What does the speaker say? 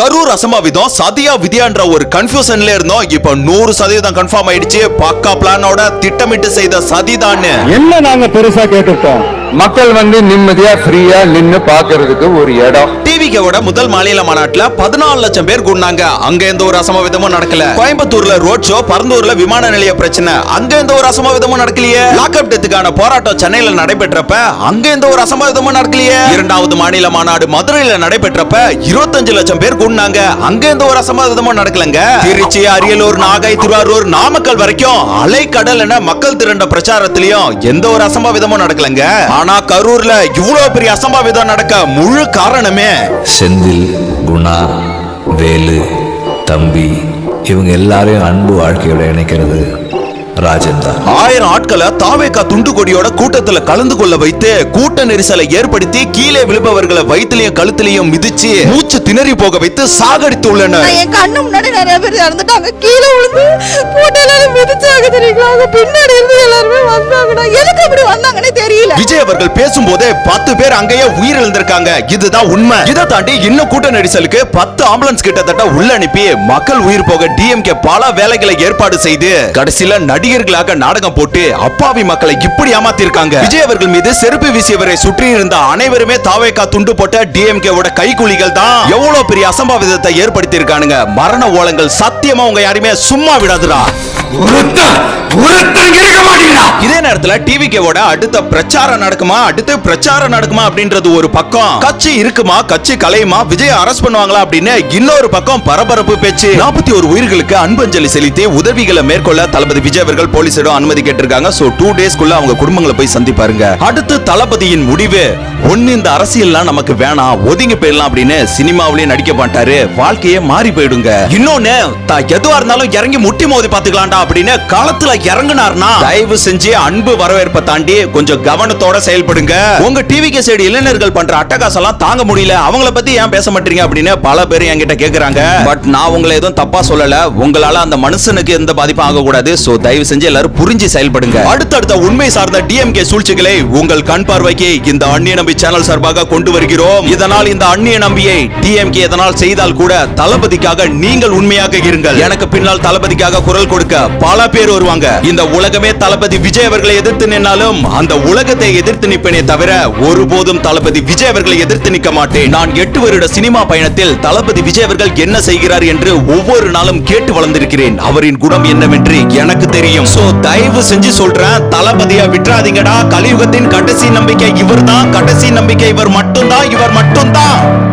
கரூர் அசம்பாவிதம் சதியா விதியான்ற ஒரு கன்ஃபியூஷன்ல இருந்தோம். இப்ப நூறு சதவீதம் கன்ஃபார்ம் ஆயிடுச்சு. பக்கா பிளானோட திட்டமிட்டு செய்த சதிதான்னு என்ன நாங்க பெருசா கேட்டுட்டோம்? மக்கள் வந்து நிம்மதியா ஃப்ரீயா நின்னு பாக்குறதுக்கு ஒரு இடம். அமெரிக்காவோட முதல் மாநில மாநாட்டுல பதினாலு லட்சம் பேர் கூடினாங்க. அங்க எந்த ஒரு அசம்பாவிதமும் நடக்கல. கோயம்புத்தூர்ல ரோட் ஷோ பரந்தூர்ல விமான நிலைய பிரச்சனை. அங்க எந்த ஒரு அசம்பாவிதமும் நடக்கலையே. லாக்அப் டெத்துக்கான போராட்டம் சென்னையில நடைபெற்றப்ப அங்க எந்த ஒரு அசம்பாவிதமும் நடக்கலையே. இரண்டாவது மாநில மாநாடு மதுரையில நடைபெற்றப்ப இருபத்தஞ்சு லட்சம் பேர் கூடினாங்க. அங்க எந்த ஒரு அசம்பாவிதமும் நடக்கலங்க. திருச்சி அரியலூர் நாகை திருவாரூர் நாமக்கல் வரைக்கும் அலைக்கடல் என மக்கள் திரண்ட பிரச்சாரத்திலையும் எந்த ஒரு அசம்பாவிதமும் நடக்கலங்க. ஆனா கரூர்ல இவ்வளவு பெரிய அசம்பாவிதம் நடக்க முழு காரணமே செந்தில் குணா வேலு தம்பி இவங்க எல்லாரையும் அன்பு வாழ்க்கையோட இணைக்கிறது ராஜன் தான் ஆயிரம் ஆட்களை தாவேக்கா துண்டு கொடியோட கூட்டத்துல கலந்து கொள்ள வைத்து கூட்ட நெரிசலை ஏற்படுத்தி கீழே விழுபவர்களை வயிற்றுலயும் கழுத்துலயும் மிதிச்சு மூச்சு திணறி போக வைத்து சாகடித்து உள்ளனர். என் கண்ணு முன்னாடி நிறைய பேர் இறந்துட்டாங்க. கீழே விழுந்து எல்லாரும் மிதிச்சாங்க தெரியுங்களா? பின்னாடி இருந்து வந்தாங்கடா. எதுக்கு அப்படி வந்தாங்கன்னே தெரியல. விஜய் அவர்கள் பேசும்போதே பத்து பேர் அங்கேயே உயிரிழந்திருக்காங்க. இதுதான் உண்மை. இதை தாண்டி இன்னும் கூட்ட நெரிசலுக்கு பத்து ஆம்புலன்ஸ் கிட்டத்தட்ட உள்ள அனுப்பி மக்கள் உயிர் போக டிஎம்கே பல வேலைகளை ஏற்பாடு செய்து கடைசியில நடிகர்களாக நாடகம் போட்டு அப்பாவி மக்களை இப்படி ஏமாத்திருக்காங்க. விஜய் அவர்கள் மீது செருப்பு வீசியவரை சுற்றி இருந்த அனைவருமே தாவேக்கா துண்டு போட்ட டிஎம்கே ஓட கைக்கூலிகள் தான் எவ்வளவு பெரிய அசம்பாவிதத்தை ஏற்படுத்தி இருக்கானுங்க மரண ஓலங்கள் சத்தியமா உங்க யாரையுமே சும்மா விடாதுடா. இதே நேரத்துல டிவிக்கேவோட அடுத்த பிரச்சாரம் நடக்குமா? அடுத்து பிரச்சாரம் நடக்குமா அப்படின்றது ஒரு பக்கம். கட்சி இருக்குமா? கட்சி கலையுமா? விஜய் அரஸ்ட் பண்ணுவாங்களா அப்படின்னு இன்னொரு பக்கம் பரபரப்பு பேச்சு. நாற்பத்தி ஒரு உயிர்களுக்கு அன்பஞ்சலி செலுத்தி உதவிகளை மேற்கொள்ள தளபதி விஜய் அவர்கள் போலீசிடம் அனுமதி கேட்டிருக்காங்க. சோ டூ டேஸ்க்குள்ள அவங்க குடும்பங்களை போய் சந்திப்பாருங்க. அடுத்து தளபதியின் முடிவு. ஒன்னு இந்த அரசியல்லாம் நமக்கு வேணாம். ஒதுங்கி போயிடலாம் அப்படின்னு சினிமாவிலேயே நடிக்க மாட்டாரு. வாழ்க்கையே மாறி போயிடுங்க. இன்னொன்னு எதுவா இருந்தாலும் இறங்கி முட்டி மோதி பாத்துக்கலாம்டா அப்படின்னு களத்துல இறங்கினார்னா? தயவு செஞ்சு அன்பு வரவேற்பை தாண்டி கொஞ்சம் கவனத்தோட செயல்படுங்க. உங்க டிவிக்கு சைடு இளைஞர்கள் பண்ற அட்டகாசெல்லாம் தாங்க முடியல. அவங்கள பத்தி ஏன் பேச மாட்டீங்க அப்படின்னு பல பேர் என்கிட்ட கேக்குறாங்க. பட் நான் உங்களை எதுவும் தப்பா சொல்லல. உங்களால அந்த மனுஷனுக்கு எந்த பாதிப்பும் ஆக கூடாது சோ தயவு செஞ்சு எல்லாரும் புரிஞ்சு செயல்படுங்க. அடுத்தடுத்த உண்மை சார்ந்த டிஎம்கே சூழ்ச்சிகளை உங்கள் கண் பார்வைக்கு இந்த அந்நிய நம்பி சேனல் சார்பாக கொண்டு வருகிறோம். இதனால் இந்த அந்நிய நம்பியை டிஎம்கே இதனால் செய்தால் கூட தளபதிக்காக நீங்கள் உண்மையாக இருங்கள். எனக்கு பின்னால் தளபதிக்காக குரல் கொடுக்க பல பேர் வருவாங்க. இந்த உலகமே தளபதி விஜய் அவர்களை எதிர்த்து நின்னாலும் அந்த உலகத்தை எதிர்த்து நிற்பேனே தவிர ஒருபோதும் தளபதி விஜய் அவர்களை எதிர்த்து நிற்க மாட்டேன். நான் எட்டு வருட சினிமா பயணத்தில் தளபதி விஜய் அவர்கள் என்ன செய்கிறார் என்று ஒவ்வொரு நாளும் கேட்டு வளர்ந்திருக்கிறேன். அவரின் குணம் என்னவென்று எனக்கு தெரியும். சோ தயவு செஞ்சு சொல்றேன் தளபதியா விட்டுறாதீங்கடா. கலியுகத்தின் கடைசி நம்பிக்கை இவர்தான். கடைசி நம்பிக்கை இவர் மட்டும்தான் இவர் மட்டும்தான்.